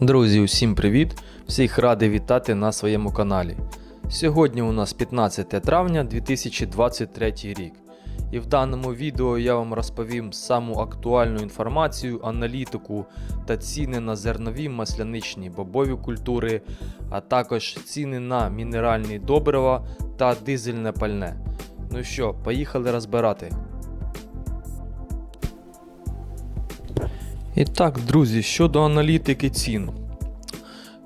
Друзі, усім привіт! Всіх радий вітати на своєму каналі. Сьогодні у нас 15 травня 2023 рік. І в даному відео я вам розповім саму актуальну інформацію, аналітику та ціни на зернові, масляничні бобові культури, а також ціни на мінеральні добрива та дизельне пальне. Ну що, поїхали розбирати. І так, друзі, щодо аналітики цін.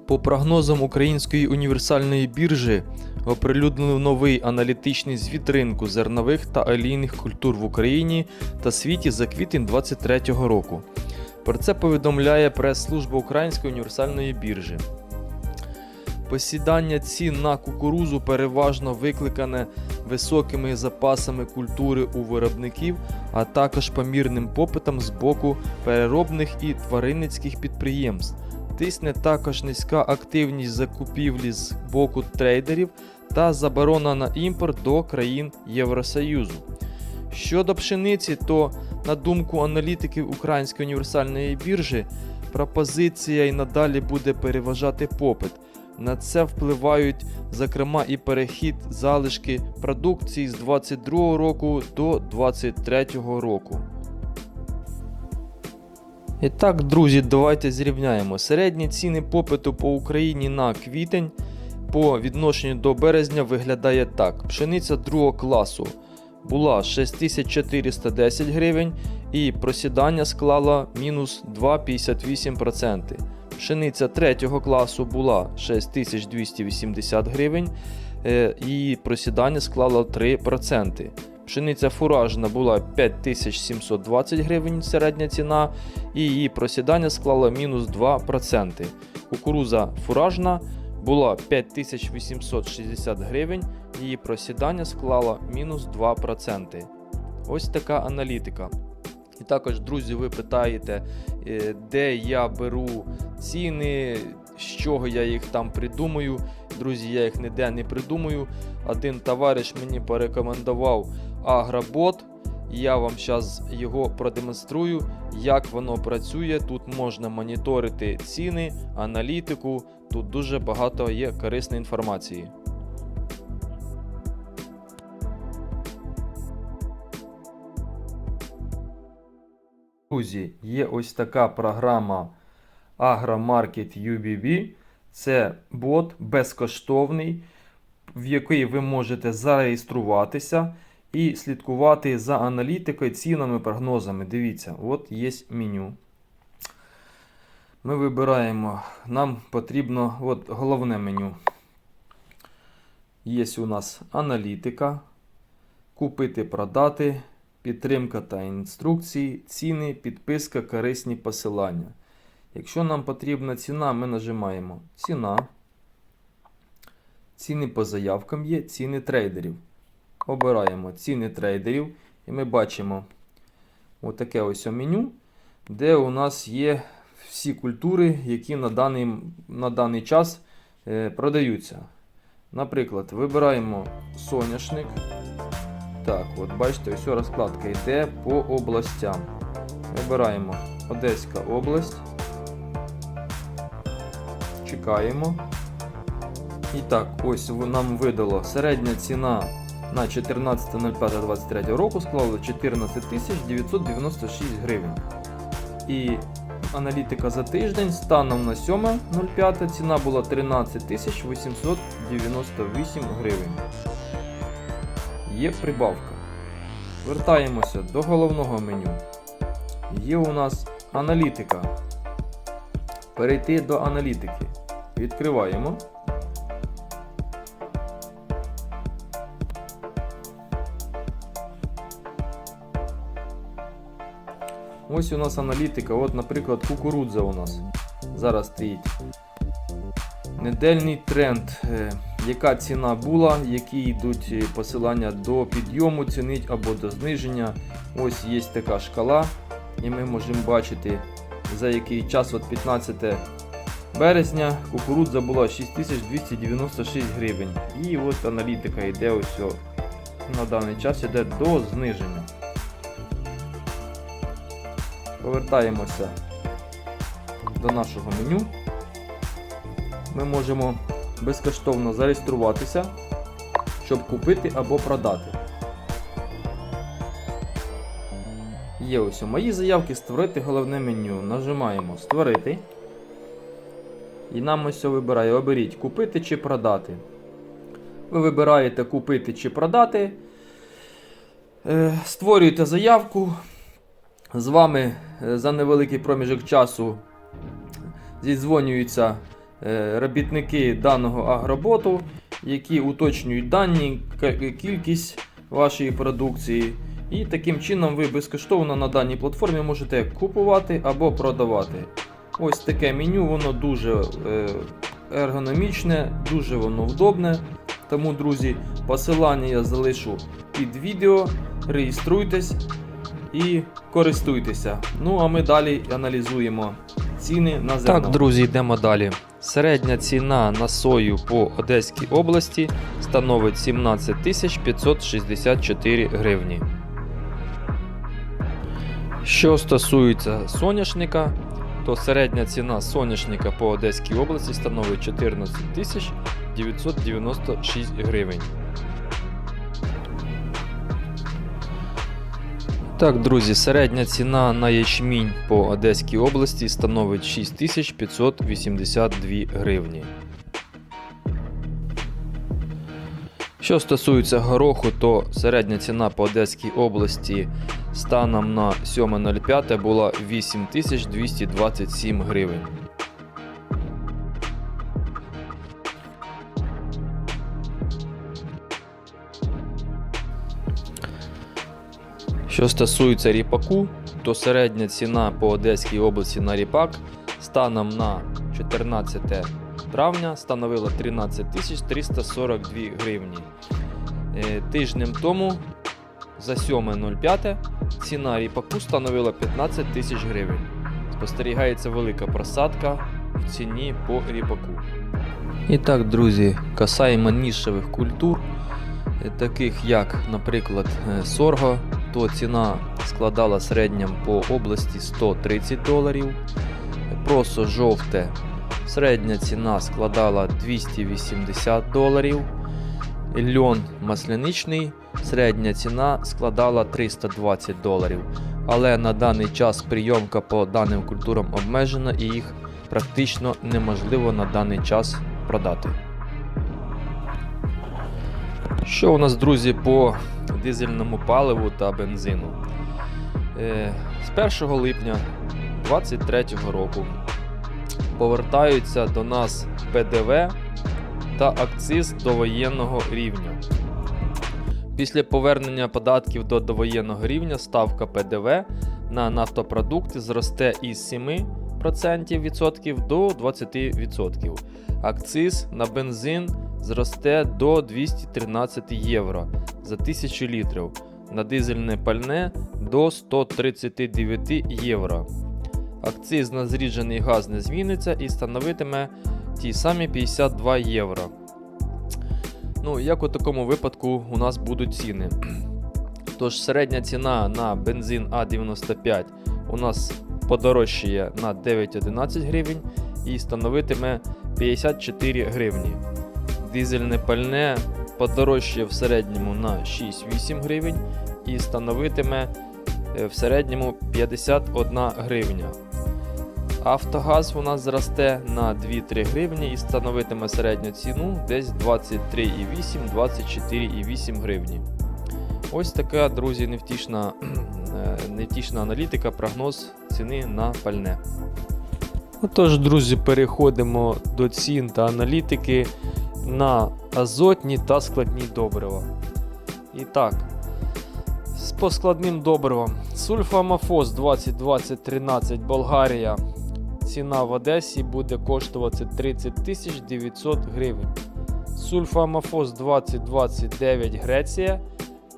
По прогнозам Української універсальної біржі оприлюднили новий аналітичний звіт ринку зернових та олійних культур в Україні та світі за квітень 2023 року. Про це повідомляє прес-служба Української універсальної біржі. Посідання цін на кукурузу переважно викликане високими запасами культури у виробників, а також помірним попитом з боку переробних і тваринницьких підприємств. Тисне також низька активність закупівлі з боку трейдерів та заборона на імпорт до країн Євросоюзу. Щодо пшениці, то, на думку аналітиків Української універсальної біржі, пропозиція і надалі буде переважати попит. На це впливають, зокрема, і перехід залишки продукції з 2022 року до 2023 року. І так, друзі, давайте зрівняємо. Середні ціни попиту по Україні на квітень по відношенню до березня виглядає так: пшениця другого класу була 6410 гривень і просідання склала мінус 2,58%. Пшениця третього класу була 6280 гривень, е, і просідання склало 3%. Пшениця фуражна була 5720 гривень середня ціна, і її просідання склало мінус 2%. Кукуруза фуражна була 5860 гривень, її просідання склало мінус 2%. Ось така аналітика. І також, друзі, ви питаєте, де я беру ціни, з чого я їх там придумаю. Друзі, я їх ніде не придумаю. Один товариш мені порекомендував Агробот. Я вам зараз його продемонструю, як воно працює. Тут можна моніторити ціни, аналітику. Тут дуже багато є корисної інформації. Друзі, є ось така програма AgroMarket UBB. Це бот безкоштовний, в який ви можете зареєструватися і слідкувати за аналітикою, цінами, прогнозами. Дивіться, от є меню. Ми вибираємо, нам потрібно от головне меню. Є у нас аналітика, купити, продати, підтримка та інструкції, ціни, підписка, корисні посилання. Якщо нам потрібна ціна, ми нажимаємо ціна. Ціни по заявкам є, ціни трейдерів. Обираємо ціни трейдерів. І ми бачимо отаке ось меню, де у нас є всі культури, які на даний, на даний час е, продаються. Наприклад, вибираємо соняшник. Так, от бачите, ось розкладка йде по областям. Вибираємо Одеська область. Чекаємо. І так, ось нам видало середня ціна на 14.05.23 року склала 14 996 гривень. І аналітика за тиждень станом на 7.05 ціна була 13 898 гривень. Є прибавка. Вертаємося до головного меню. Є у нас аналітика. Перейти до аналітики. Відкриваємо. Ось у нас аналітика. От, наприклад, кукурудза у нас зараз стоїть. Недельний тренд. Яка ціна була, які йдуть е, посилання до підйому ціни або до зниження. Ось є така шкала, і ми можемо бачити, за який час от 15 березня кукурудза була 6296 гривень. І от аналітика йде ось на даний час йде до зниження. Повертаємося до нашого меню. ми можемо безкоштовно зареєструватися, щоб купити або продати. Є ось у мої заявки створити головне меню. Нажимаємо Створити. І нам ось вибирає оберіть купити чи продати. Ви вибираєте купити чи продати. Е, Створюєте заявку. З вами е, за невеликий проміжок часу зідзвонюються е, робітники даного агроботу, які уточнюють дані, кількість вашої продукції. І таким чином ви безкоштовно на даній платформі можете купувати або продавати. Ось таке меню, воно дуже е, ергономічне, дуже воно вдобне. Тому, друзі, посилання я залишу під відео. Реєструйтесь і користуйтеся. Ну а ми далі аналізуємо ціни на зерно. Так, друзі, йдемо далі. Середня ціна на сою по Одеській області становить 17 564 гривні. Що стосується соняшника, то середня ціна соняшника по Одеській області становить 14 996 гривень. Так, друзі, середня ціна на ячмінь по Одеській області становить 6582 гривні. Що стосується гороху, то середня ціна по Одеській області станом на 7.05 була 8227 гривень. Що стосується ріпаку, то середня ціна по Одеській області на ріпак станом на 14 травня становила 13 342 гривні. Е, Тижнем тому за 7.05 ціна ріпаку становила 15 тисяч гривень. Спостерігається велика просадка в ціні по ріпаку. І так, друзі, касаємо нішевих культур, е, таких як, наприклад, е, сорго, то ціна складала середньо по області 130 доларів. Просо жовте середня ціна складала 280 доларів. Льон масляничний середня ціна складала 320 доларів. Але на даний час прийомка по даним культурам обмежена і їх практично неможливо на даний час продати. Що у нас, друзі, по дизельному паливу та бензину? Е, З 1 липня 2023 року повертаються до нас ПДВ та акциз до воєнного рівня. Після повернення податків до довоєнного рівня ставка ПДВ на нафтопродукти зросте із 7% відсотків до 20%. Акциз на бензин зросте до 213 євро за 1000 літрів, на дизельне пальне до 139 євро. Акциз на зріджений газ не зміниться і становитиме ті самі 52 євро. Ну, як у такому випадку у нас будуть ціни. Тож середня ціна на бензин А95 у нас подорожчає на 9-11 гривень і становитиме 54 гривні. Дизельне пальне подорожчає в середньому на 6-8 гривень і становитиме е, в середньому 51 гривня. Автогаз у нас зросте на 2-3 гривні і становитиме середню ціну десь 23,8-24,8 гривні. Ось така, друзі, невтішна, е, невтішна аналітика, прогноз ціни на пальне. Отож, друзі, переходимо до цін та аналітики на азотні та складні добрива. І так, по складним добривам. Сульфамофос 2020-13 Болгарія. Ціна в Одесі буде коштувати 30 900 гривень. Сульфамофос 2029 Греція.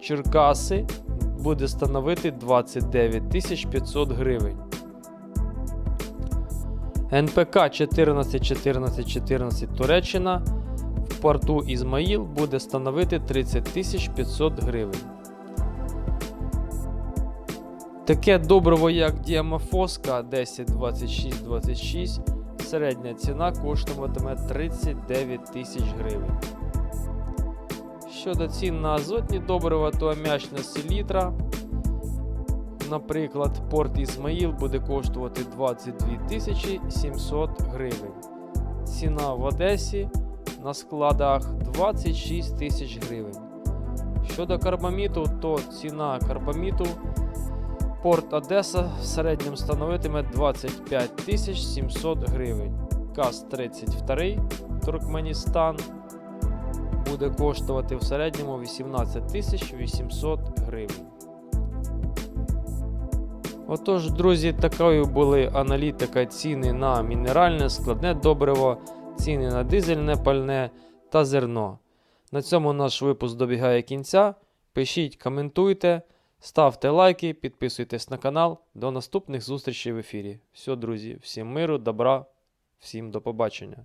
Черкаси буде становити 29 500 гривень. НПК 14 14 14 Туреччина в порту Ізмаїл буде становити 30 500 гривень. Таке добриво, як Діамофоска 10 26 26 середня ціна коштуватиме 39 тисяч гривень. Щодо цін на азотні добрива, то ам'ячна селітра, наприклад, порт Ізмаїл буде коштувати 22 700 гривень. Ціна в Одесі на складах 26 тисяч гривень. Щодо карбаміту, то ціна карбаміту Порт Одеса в середньому становитиме 25 тисяч 700 гривень. КАЗ-32 Туркменістан буде коштувати в середньому 18 тисяч 800 гривень. Отож, друзі, такою були аналітика ціни на мінеральне, складне добриво, ціни на дизельне пальне та зерно. На цьому наш випуск добігає кінця. Пишіть, коментуйте. Ставте лайки, підписуйтесь на канал. До наступних зустрічей в ефірі. Все, друзі, всім миру, добра, всім до побачення.